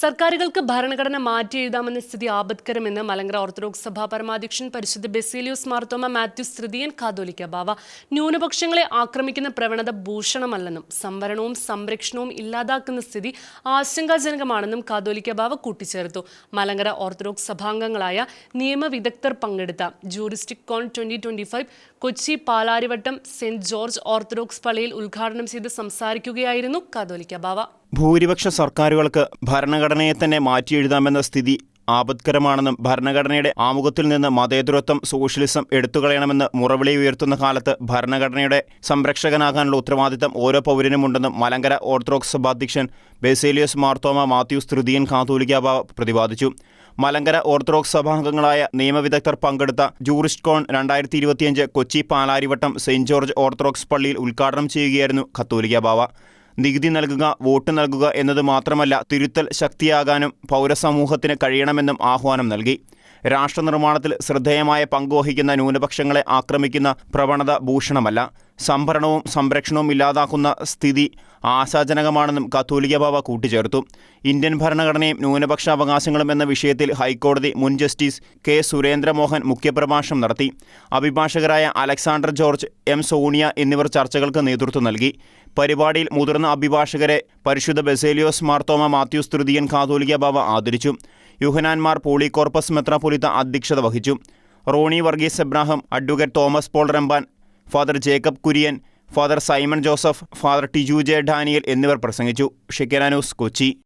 സർക്കാരുകൾക്ക് ഭരണഘടന മാറ്റി എഴുതാമെന്ന സ്ഥിതി ആപത്കരമെന്ന് മലങ്കര ഓർത്തഡോക്സ് സഭാ പരമാധ്യക്ഷൻ പരിശുദ്ധ ബെസീലിയോസ് മാർത്തോമ മാത്യുസ് തൃതീയൻ കാതോലിക്ക ബാവ. ന്യൂനപക്ഷങ്ങളെ ആക്രമിക്കുന്ന പ്രവണത ഭൂഷണമല്ലെന്നും സംവരണവും സംരക്ഷണവും ഇല്ലാതാക്കുന്ന സ്ഥിതി ആശങ്കാജനകമാണെന്നും കാതോലിക്ക ബാവ കൂട്ടിച്ചേർത്തു. മലങ്കര ഓർത്തഡോക്സ് സഭാംഗങ്ങളായ നിയമവിദഗ്ധർ പങ്കെടുത്ത juristic con twenty twenty five Kochi Palarivattom saint George Orthodox പള്ളിയിൽ ഉദ്ഘാടനം ചെയ്ത് സംസാരിക്കുകയായിരുന്നു കാതോലിക്ക ബാവ. ഭൂരിപക്ഷ സർക്കാരുകൾക്ക് ഭരണഘടനയെ തന്നെ മാറ്റിയെഴുതാമെന്ന സ്ഥിതി ആപത്കരമാണെന്നും ഭരണഘടനയുടെ ആമുഖത്തിൽ നിന്ന് മതേതരത്വം സോഷ്യലിസം എടുത്തുകളയണമെന്ന് മുറവിളി ഉയർത്തുന്ന കാലത്ത് ഭരണഘടനയുടെ സംരക്ഷകനാകാനുള്ള ഉത്തരവാദിത്തം ഓരോ പൗരനുമുണ്ടെന്നും മലങ്കര ഓർത്തഡോക്സ് സഭാധ്യക്ഷൻ ബെസേലിയസ് മാർത്തോമ മാത്യൂസ് തൃതീയൻ കാതോലിക്കാബ പ്രതിപാദിച്ചു. മലങ്കര ഓർത്തഡോക്സ് സഭാംഗങ്ങളായ നിയമവിദഗ്ധർ പങ്കെടുത്ത ജൂറിസ്റ്റ് കോൺ രണ്ടായിരത്തി ഇരുപത്തിയഞ്ച് Kochi Palarivattom saint George Orthodox പള്ളിയിൽ ഉദ്ഘാടനം ചെയ്യുകയായിരുന്നു കത്തോലിക്ക ബാവ നികുതി നൽകുക വോട്ട് നൽകുക എന്നത് മാത്രമല്ല തിരുത്തൽ ശക്തിയാകാനും പൗരസമൂഹത്തിന് കഴിയണമെന്നും ആഹ്വാനം നൽകി. രാഷ്ട്രനിർമ്മാണത്തിൽ ശ്രദ്ധേയമായ പങ്കുവഹിക്കുന്ന ന്യൂനപക്ഷങ്ങളെ ആക്രമിക്കുന്ന പ്രവണത ഭൂഷണമല്ല. സംഭരണവും സംരക്ഷണവും ഇല്ലാതാക്കുന്ന സ്ഥിതി ആശാജനകമാണെന്നും കത്തോലിക്ക ബാബ കൂട്ടിച്ചേർത്തു. ഇന്ത്യൻ ഭരണഘടനയും ന്യൂനപക്ഷ അവകാശങ്ങളും എന്ന വിഷയത്തിൽ ഹൈക്കോടതി മുൻ ജസ്റ്റിസ് കെ സുരേന്ദ്രമോഹൻ മുഖ്യപ്രഭാഷണം നടത്തി. അഭിഭാഷകരായ അലക്സാണ്ടർ ജോർജ് എം സോണിയ എന്നിവർ ചർച്ചകൾക്ക് നേതൃത്വം നൽകി. പരിപാടിയിൽ മുതിർന്ന അഭിഭാഷകരെ പരിശുദ്ധ ബെസേലിയോസ് മാർത്തോമ മാത്യൂസ് തൃതീയൻ കാതോലിക്ക ബാബ ആദരിച്ചു. യുഹനാൻമാർ പോളികോർപ്പസ് മെത്രാപൊലിത്ത അധ്യക്ഷത വഹിച്ചു. Roni Varghese Abraham advocate Thomas Paul Ramban father Jacob Kurian father Simon Joseph father Tiju J Daniel എന്നിവർ പ്രസംഗിച്ചു. ഷിക്കന കൊച്ചി.